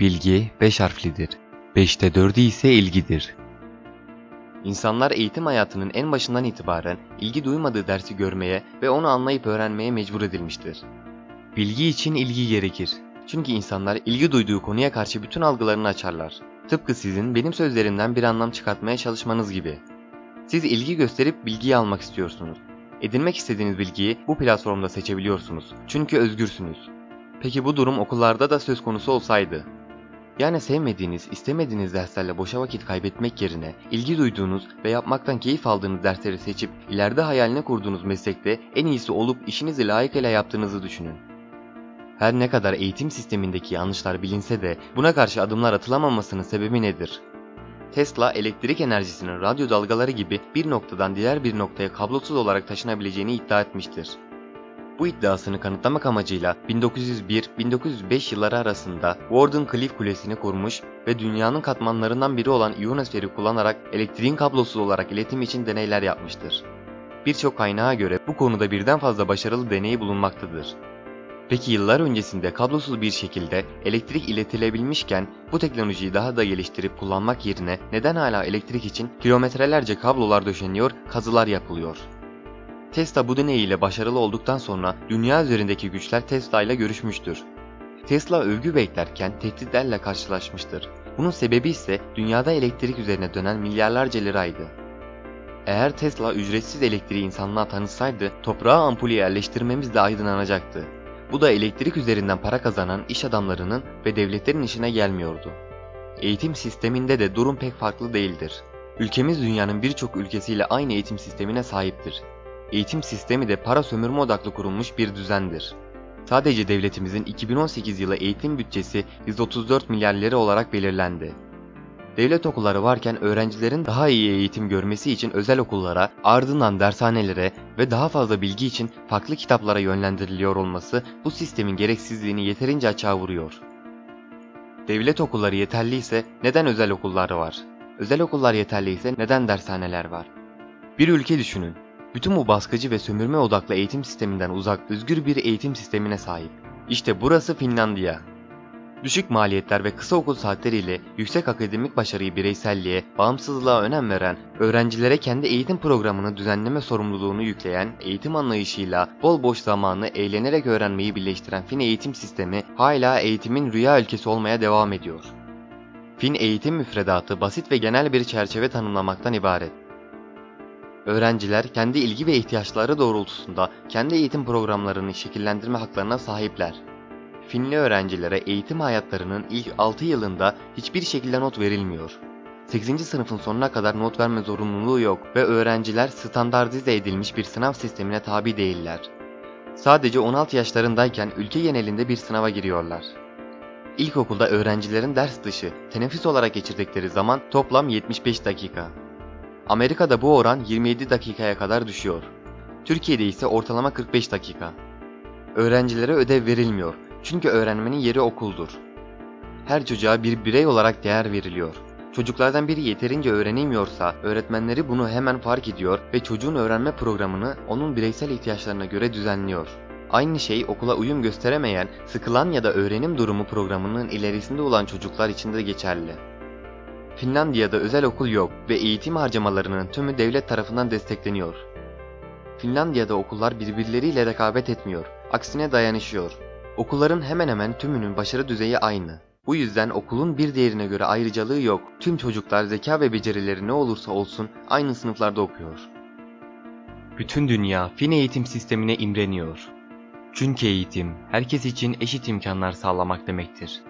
Bilgi beş harflidir. Beşte dördü ise ilgidir. İnsanlar eğitim hayatının en başından itibaren ilgi duymadığı dersi görmeye ve onu anlayıp öğrenmeye mecbur edilmiştir. Bilgi için ilgi gerekir. Çünkü insanlar ilgi duyduğu konuya karşı bütün algılarını açarlar. Tıpkı sizin benim sözlerimden bir anlam çıkartmaya çalışmanız gibi. Siz ilgi gösterip bilgiyi almak istiyorsunuz. Edinmek istediğiniz bilgiyi bu platformda seçebiliyorsunuz. Çünkü özgürsünüz. Peki bu durum okullarda da söz konusu olsaydı? Yani sevmediğiniz, istemediğiniz derslerle boşa vakit kaybetmek yerine ilgi duyduğunuz ve yapmaktan keyif aldığınız dersleri seçip ileride hayalini kurduğunuz meslekte en iyisi olup işinizi layıkıyla yaptığınızı düşünün. Her ne kadar eğitim sistemindeki yanlışlar bilinse de buna karşı adımlar atılamamasının sebebi nedir? Tesla elektrik enerjisinin radyo dalgaları gibi bir noktadan diğer bir noktaya kablosuz olarak taşınabileceğini iddia etmiştir. Bu iddiasını kanıtlamak amacıyla 1901-1905 yılları arasında Warden Cliff Kulesi'ni kurmuş ve dünyanın katmanlarından biri olan ionosferi kullanarak elektriğin kablosuz olarak iletim için deneyler yapmıştır. Birçok kaynağa göre bu konuda birden fazla başarılı deneyi bulunmaktadır. Peki yıllar öncesinde kablosuz bir şekilde elektrik iletilebilmişken bu teknolojiyi daha da geliştirip kullanmak yerine neden hala elektrik için kilometrelerce kablolar döşeniyor, kazılar yapılıyor? Tesla bu deneyiyle başarılı olduktan sonra dünya üzerindeki güçler Tesla ile görüşmüştür. Tesla övgü beklerken tehditlerle karşılaşmıştır. Bunun sebebi ise dünyada elektrik üzerine dönen milyarlarca liraydı. Eğer Tesla ücretsiz elektriği insanlığa tanıtsaydı toprağa ampulü yerleştirmemiz de aydınlanacaktı. Bu da elektrik üzerinden para kazanan iş adamlarının ve devletlerin işine gelmiyordu. Eğitim sisteminde de durum pek farklı değildir. Ülkemiz dünyanın birçok ülkesiyle aynı eğitim sistemine sahiptir. Eğitim sistemi de para sömürme odaklı kurulmuş bir düzendir. Sadece devletimizin 2018 yılı eğitim bütçesi 134 milyar lira olarak belirlendi. Devlet okulları varken öğrencilerin daha iyi eğitim görmesi için özel okullara, ardından dershanelere ve daha fazla bilgi için farklı kitaplara yönlendiriliyor olması bu sistemin gereksizliğini yeterince açığa vuruyor. Devlet okulları yeterliyse neden özel okullar var? Özel okullar yeterliyse neden dershaneler var? Bir ülke düşünün. Bütün bu baskıcı ve sömürme odaklı eğitim sisteminden uzak özgür bir eğitim sistemine sahip. İşte burası Finlandiya. Düşük maliyetler ve kısa okul saatleriyle yüksek akademik başarıyı bireyselliğe, bağımsızlığa önem veren, öğrencilere kendi eğitim programını düzenleme sorumluluğunu yükleyen, eğitim anlayışıyla bol boş zamanı eğlenerek öğrenmeyi birleştiren Fin eğitim sistemi hala eğitimin rüya ülkesi olmaya devam ediyor. Fin eğitim müfredatı basit ve genel bir çerçeve tanımlamaktan ibaret. Öğrenciler kendi ilgi ve ihtiyaçları doğrultusunda kendi eğitim programlarını şekillendirme haklarına sahipler. Finli öğrencilere eğitim hayatlarının ilk 6 yılında hiçbir şekilde not verilmiyor. 8. sınıfın sonuna kadar not verme zorunluluğu yok ve öğrenciler standartize edilmiş bir sınav sistemine tabi değiller. Sadece 16 yaşlarındayken ülke genelinde bir sınava giriyorlar. İlkokulda öğrencilerin ders dışı, teneffüs olarak geçirdikleri zaman toplam 75 dakika. Amerika'da bu oran 27 dakikaya kadar düşüyor. Türkiye'de ise ortalama 45 dakika. Öğrencilere ödev verilmiyor çünkü öğrenmenin yeri okuldur. Her çocuğa bir birey olarak değer veriliyor. Çocuklardan biri yeterince öğrenemiyorsa öğretmenleri bunu hemen fark ediyor ve çocuğun öğrenme programını onun bireysel ihtiyaçlarına göre düzenliyor. Aynı şey okula uyum gösteremeyen, sıkılan ya da öğrenim durumu programının ilerisinde olan çocuklar için de geçerli. Finlandiya'da özel okul yok ve eğitim harcamalarının tümü devlet tarafından destekleniyor. Finlandiya'da okullar birbirleriyle rekabet etmiyor, aksine dayanışıyor. Okulların hemen hemen tümünün başarı düzeyi aynı. Bu yüzden okulun bir diğerine göre ayrıcalığı yok. Tüm çocuklar zeka ve becerileri ne olursa olsun aynı sınıflarda okuyor. Bütün dünya Fin eğitim sistemine imreniyor. Çünkü eğitim herkes için eşit imkanlar sağlamak demektir.